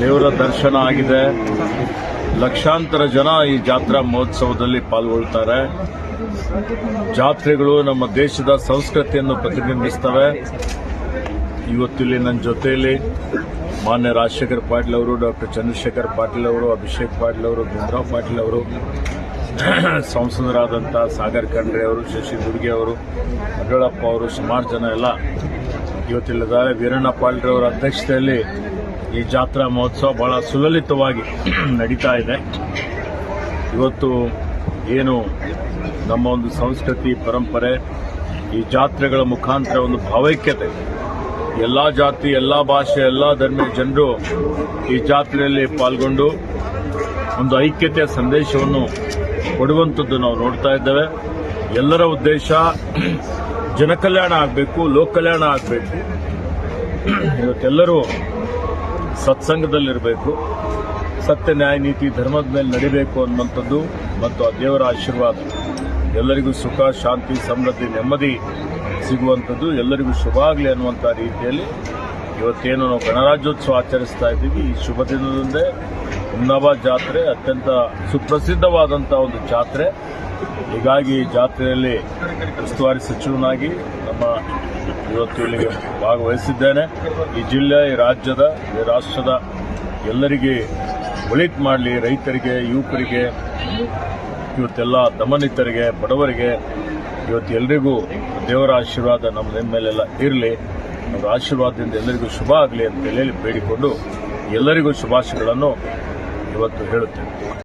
ದೇವರ ದರ್ಶನ ಆಗಿದೆ. ಲಕ್ಷಾಂತರ ಜನ ಈ ಜಾತ್ರಾ ಮಹೋತ್ಸವದಲ್ಲಿ ಪಾಲ್ಗೊಳ್ತಾರೆ. ಜಾತ್ರೆಗಳು ನಮ್ಮ ದೇಶದ ಸಂಸ್ಕೃತಿಯನ್ನು ಪ್ರತಿಬಿಂಬಿಸ್ತವೆ. ಇವತ್ತಿಲ್ಲಿ ನನ್ನ ಜೊತೆಯಲ್ಲಿ ಮಾನ್ಯ ರಾಜಶೇಖರ್ ಪಾಟೀಲ್ ಅವರು ಡಾಕ್ಟರ್ ಚಂದ್ರಶೇಖರ್ ಪಾಟೀಲ್ ಅವರು, ಅಭಿಷೇಕ್ ಪಾಟೀಲ್ ಅವರು ಗುಂಡ್ರಾವ್ ಪಾಟೀಲ್ ಅವರು ಸಂಸದರಾದಂಥ ಸಾಗರ್ ಖಂಡ್ರೆ ಅವರು, ಶಶಿ ದುರ್ಗೆ ಅವರು, ಅಡ್ಡಳಪ್ಪ ಅವರು, ಸುಮಾರು ಜನ ಎಲ್ಲ ಇವತ್ತಿಲ್ಲಿದ್ದಾರೆ ವೀರಣ್ಣ ಪಾಲ್ರೆ ಅವರ ಅಧ್ಯಕ್ಷತೆಯಲ್ಲಿ ಈ ಜಾತ್ರಾ ಮಹೋತ್ಸವ ಬಹಳ ಸುಲಲಿತವಾಗಿ ನಡೀತಾ ಇದೆ. ಇವತ್ತು ಏನು ನಮ್ಮ ಒಂದು ಸಂಸ್ಕೃತಿ, ಪರಂಪರೆ, ಈ ಜಾತ್ರೆಗಳ ಮುಖಾಂತರ ಒಂದು ಭಾವೈಕ್ಯತೆ ಎಲ್ಲ ಜಾತಿ, ಎಲ್ಲ ಭಾಷೆ, ಎಲ್ಲ ಧರ್ಮದ ಜನರು ಈ ಜಾತ್ರೆಯಲ್ಲಿ ಪಾಲ್ಗೊಂಡು ಒಂದು ಐಕ್ಯತೆಯ ಸಂದೇಶವನ್ನು ಕೊಡುವಂಥದ್ದು ನಾವು ನೋಡ್ತಾ ಇದ್ದೇವೆ. ಎಲ್ಲರ ಉದ್ದೇಶ ಜನಕಲ್ಯಾಣ ಆಗಬೇಕು ಲೋಕ ಕಲ್ಯಾಣ ಆಗಬೇಕು. ಇವತ್ತೆಲ್ಲರೂ ಸತ್ಸಂಗದಲ್ಲಿರಬೇಕು. ಸತ್ಯ, ನ್ಯಾಯ, ನೀತಿ, ಧರ್ಮದ ಮೇಲೆ ನಡಿಬೇಕು ಅನ್ನುವಂಥದ್ದು ಮತ್ತು ಆ ದೇವರ ಆಶೀರ್ವಾದ. ಎಲ್ಲರಿಗೂ ಸುಖ, ಶಾಂತಿ, ಸಮೃದ್ಧಿ, ನೆಮ್ಮದಿ ಸಿಗುವಂಥದ್ದು. ಎಲ್ಲರಿಗೂ ಶುಭ ಆಗಲಿ ಅನ್ನುವಂಥ ರೀತಿಯಲ್ಲಿ ಇವತ್ತೇನು ನಾವು ಗಣರಾಜ್ಯೋತ್ಸವ ಆಚರಿಸ್ತಾ ಇದ್ದೀವಿ. ಈ ಶುಭ ದಿನದಂದೇ ಹುಮ್ನಾಬಾದ್ ಜಾತ್ರೆ ಅತ್ಯಂತ ಸುಪ್ರಸಿದ್ಧವಾದಂಥ ಒಂದು ಜಾತ್ರೆ. ಹೀಗಾಗಿ ಜಾತ್ರೆಯಲ್ಲಿ ಉಸ್ತುವಾರಿ ಸಚಿವನಾಗಿ ನಮ್ಮ ಇವತ್ತು ಇಲ್ಲಿಗೆ ಭಾಗವಹಿಸಿದ್ದೇನೆ. ಈ ಜಿಲ್ಲೆ, ಈ ರಾಜ್ಯದ, ಈ ರಾಷ್ಟ್ರದ ಎಲ್ಲರಿಗೆ ಒಳಿತು ಮಾಡಲಿ, ರೈತರಿಗೆ, ಯುವಕರಿಗೆ, ಇವತ್ತೆಲ್ಲ ದಮನಿತರಿಗೆ, ಬಡವರಿಗೆ, ಇವತ್ತು ಎಲ್ರಿಗೂ ದೇವರ ಆಶೀರ್ವಾದ ನಮ್ಮ ಮೇಲೆಲ್ಲ ಇರಲಿ. ಅವರ ಆಶೀರ್ವಾದದಿಂದ ಎಲ್ಲರಿಗೂ ಶುಭ ಆಗಲಿ ಅಂತ ಹೇಳಿ ಬೇಡಿಕೊಂಡು ಎಲ್ಲರಿಗೂ ಶುಭಾಶಯಗಳನ್ನು ಇವತ್ತು ಹೇಳುತ್ತೇನೆ.